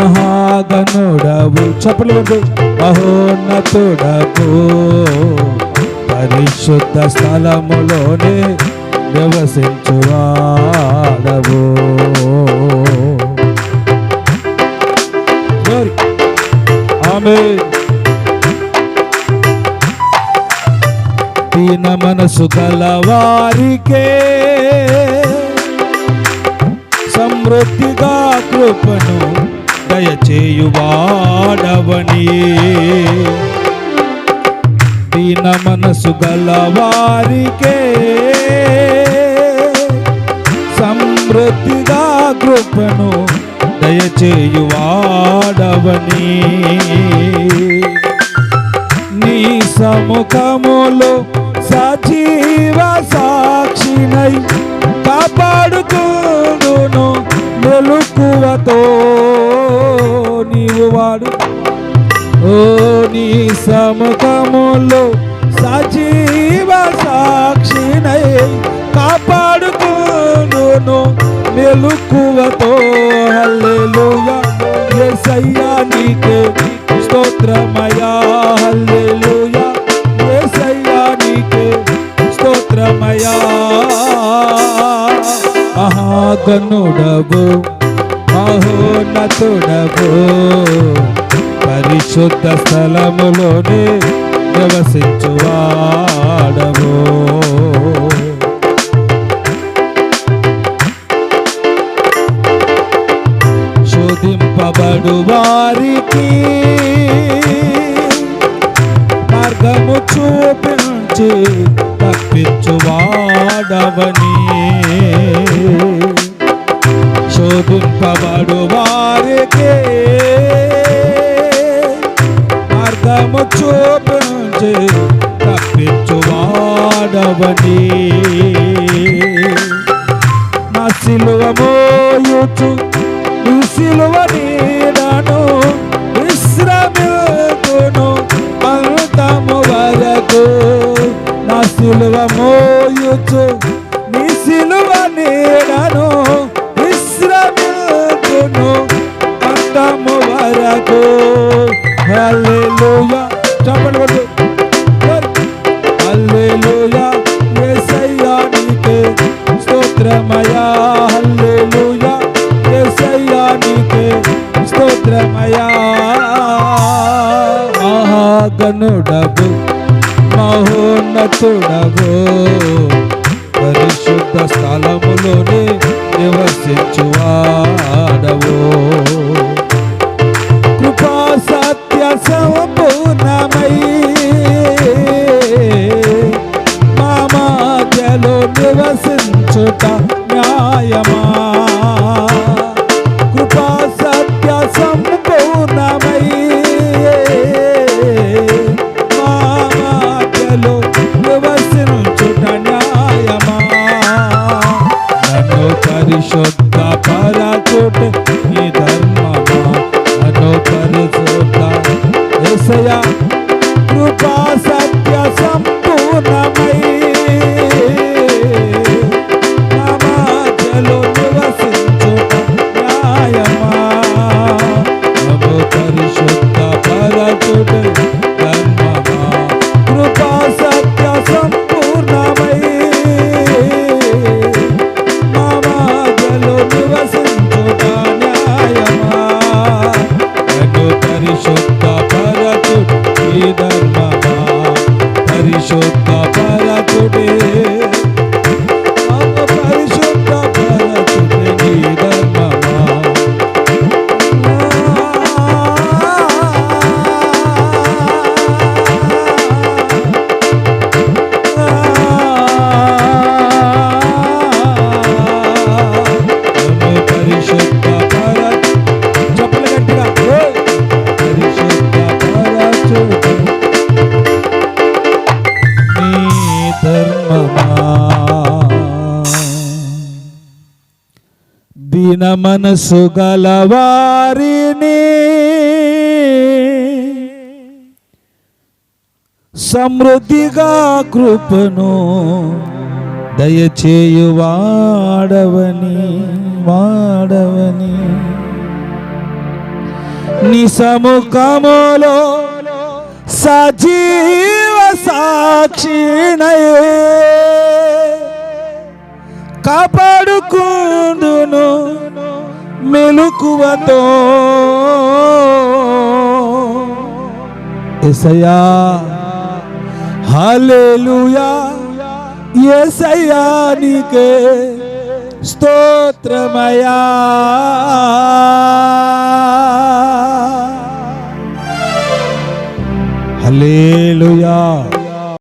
మహాగనుడవు చెప్పలేదు మహోన్నతుడవు పరిశుద్ధ స్థలములోనే నివసించువాడవు. ఆమె దీన మనసు గల వారికే సమృద్ధిగా కృపను దయచేయువాడవని. దీన మనసు గలవారికే సమృద్ధిగా కృపను దయచేయువాడవని. నీ సముఖములో సజీవ సాక్షినై కాపాడుకును నిలుకువతో నీవు వాడు. ఓ నీ సమకములో సజీవ సాక్షినై కాపాడుకును మెలుకువతో హల్లెలూయా. యేసయ్యా నీకే స్తోత్రమయా హల్లెలూయా. యేసయ్యా నీకే స్తోత్రమయా మహాగణుడవు మహోన్నతుడవు. పరిశుద్ధ స్థలములోనే నివసించువాడవు. శోధింపబడు వారికి మార్గము చూపించి తప్పించువాడవని. శోధింపబడు వారికి మార్గము చూపించి తప్పించువాడవని. నా సిలువ మోయుచు నీ సిలువని హల్లెలూయా. చప్పట్లు కొట్టు హల్లెలూయా. యేసయ్యా నీకే స్తోత్రమయా హల్లెలూయా. యేసయ్యా నీకే స్తోత్రమయా మహాగణుడవు మహోన్నతుడవు పరిశుద్ధ స్థలములోనే నివసించువాడ. నివసించుట పరిశుద్ధ దీన మనసు గలవారిని. సమృద్ధిగా కృపను దయచేయు వాడవని. వాడవని నీ సముఖములో సజీవ సాక్షిణయే కాపాడుకుందును మెలుకువతో. ఎసయా హాలేలుయా ఎసయ్యా నీకే స్తోత్రమయా హల్లెలూయా.